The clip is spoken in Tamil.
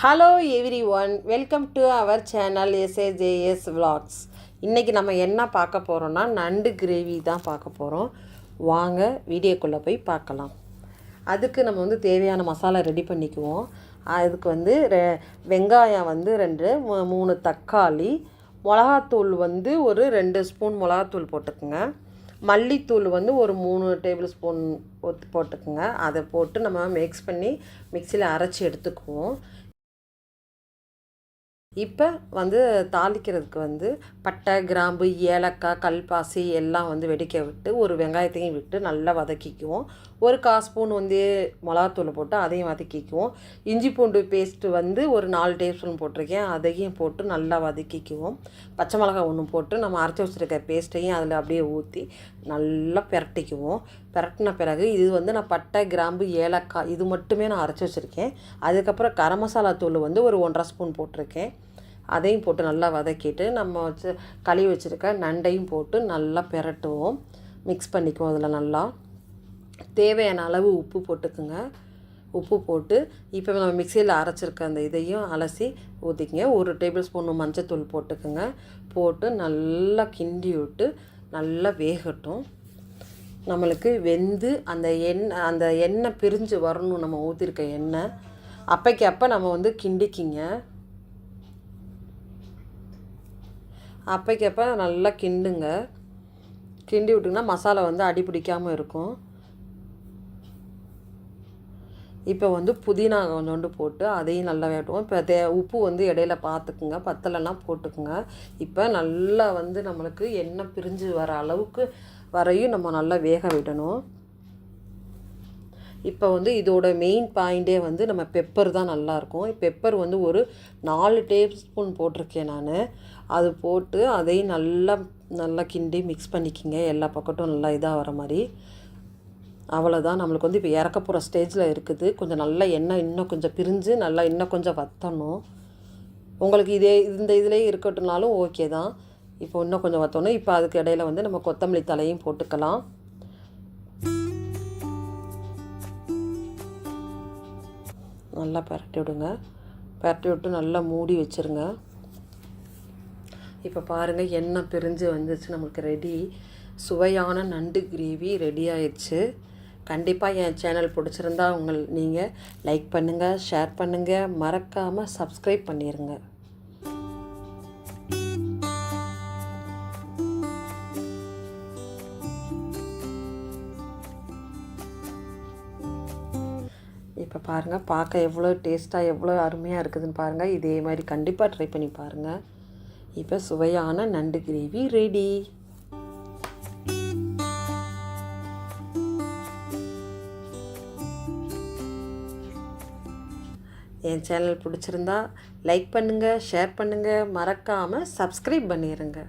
Hello everyone welcome to our channel SAJS vlogs. இன்றைக்கி நம்ம என்ன பார்க்க போகிறோன்னா நண்டு கிரேவி தான் பார்க்க போகிறோம் வாங்க வீடியோக்குள்ளே போய் பார்க்கலாம். அதுக்கு நம்ம வந்து தேவையான மசாலா ரெடி பண்ணிக்குவோம். அதுக்கு வந்து ரெ வெங்காயம் வந்து ரெண்டு மூணு தக்காளி மிளகாத்தூள் வந்து ஒரு ரெண்டு ஸ்பூன் மிளகாத்தூள் போட்டுக்குங்க. மல்லித்தூள் வந்து ஒரு மூணு டேபிள் ஸ்பூன் போட்டுக்குங்க. அதை போட்டு நம்ம மிக்ஸ் பண்ணி மிக்சியில் அரைச்சி எடுத்துக்குவோம். இப்போ வந்து தாளிக்கிறதுக்கு வந்து பட்டை கிராம்பு ஏலக்காய் கல்பாசி எல்லாம் வந்து வெடிக்க விட்டு ஒரு வெங்காயத்தையும் விட்டு நல்லா வதக்கிக்குவோம். ஒரு கால் ஸ்பூன் வந்து மிளகாத்தூள் போட்டு அதையும் வதக்கிக்குவோம். இஞ்சி பூண்டு பேஸ்ட்டு வந்து ஒரு நாலு டேபிள் ஸ்பூன் போட்டிருக்கேன். அதையும் போட்டு நல்லா வதக்கிக்குவோம். பச்சை மிளகாய் ஒன்று போட்டு நம்ம அரைச்சி வச்சுருக்க பேஸ்ட்டையும் அதில் அப்படியே ஊற்றி நல்லா பிரட்டிக்குவோம். பிரட்டின பிறகு இது வந்து நான் பட்டை கிராம்பு ஏலக்காய் இது மட்டுமே நான் அரைச்சி வச்சுருக்கேன். அதுக்கப்புறம் கரம் மசாலா தூள் வந்து ஒரு ஒன்றரை ஸ்பூன் போட்டிருக்கேன். அதையும் போட்டு நல்லா வதக்கிட்டு நம்ம வச்சு கழுவி வச்சுருக்க நண்டையும் போட்டு நல்லா பிரட்டுவோம். மிக்ஸ் பண்ணிக்குவோம் அதில் நல்லா. தேவையான அளவு உப்பு போட்டுக்குங்க. உப்பு போட்டு இப்போ நம்ம மிக்சியில் அரைச்சிருக்க அந்த இதையும் அலசி ஊற்றிக்கங்க ஒரு டேபிள் ஸ்பூன் மஞ்சத்தூள் போட்டுக்குங்க. போட்டு நல்லா கிண்டி விட்டு நல்லா வேகட்டும். நம்மளுக்கு வெந்து அந்த எண்ணெய் அந்த எண்ணெய் பிரிஞ்சு வரணும். நம்ம ஊற்றிருக்க எண்ணெய். அப்பைக்கு அப்போ நம்ம வந்து கிண்டிக்கிங்க. அப்பைக்கப்போ நல்லா கிண்டுங்க. கிண்டி விட்டிங்கன்னா மசாலா வந்து அடி பிடிக்காமல் இருக்கும். இப்போ வந்து புதினா கொஞ்சோண்டு போட்டு அதையும் நல்லா வேட்டுவோம். இப்போ தே உப்பு வந்து இடையில பார்த்துக்குங்க. பத்தலைலாம் போட்டுக்குங்க. இப்போ நல்லா வந்து நம்மளுக்கு எண்ணெய் பிரிஞ்சு வர அளவுக்கு வரையும் நம்ம நல்லா வேக விடணும். இப்போ வந்து இதோட மெயின் பாயிண்டே வந்து நம்ம பெப்பர் தான் நல்லாயிருக்கும் பெப்பர் வந்து ஒரு நாலு டேபிள் ஸ்பூன் போட்டிருக்கேன் நான். அது போட்டு அதையும் நல்லா நல்லா கிண்டி மிக்ஸ் பண்ணிக்கிங்க. எல்லா பக்கட்டும் நல்லா இதாக வர மாதிரி. அவ்வளோதான் நம்மளுக்கு வந்து இப்போ இறக்க போகிற ஸ்டேஜில் இருக்குது. கொஞ்சம் நல்லா எண்ணெய் இன்னும் கொஞ்சம் பிரிஞ்சு நல்லா இன்னும் கொஞ்சம் வத்தணும். உங்களுக்கு இதே இந்த இதிலே இருக்கட்டும்னாலும் ஓகே தான். இப்போ இன்னும் கொஞ்சம் வத்தணும். இப்போ அதுக்கு இடையில வந்து நம்ம கொத்தமல்லி தலையும் போட்டுக்கலாம். நல்லா பரட்டி விடுங்க. பரட்டி விட்டு நல்லா மூடி வச்சுருங்க. இப்போ பாருங்கள் எண்ணெய் பிரிஞ்சு வந்துச்சு. நம்மளுக்கு ரெடி சுவையான நண்டு கிரேவி ரெடி ஆயிடுச்சு. கண்டிப்பாக என் சேனல் பிடிச்சிருந்தா உங்கள் நீங்கள் லைக் பண்ணுங்கள் ஷேர் பண்ணுங்கள் மறக்காமல் சப்ஸ்கிரைப் பண்ணிடுங்க இப்போ பாருங்கள் பார்க்க எவ்வளோ டேஸ்ட்டாக எவ்வளோ அருமையாக இருக்குதுன்னு பாருங்கள் இதே மாதிரி கண்டிப்பாக ட்ரை பண்ணி பாருங்கள் இப்போ சுவையான நண்டு கிரேவி ரெடி என் சேனல் பிடிச்சிருந்தா லைக் பண்ணுங்கள் ஷேர் பண்ணுங்கள் மறக்காமல் சப்ஸ்கிரைப் பண்ணிடுங்க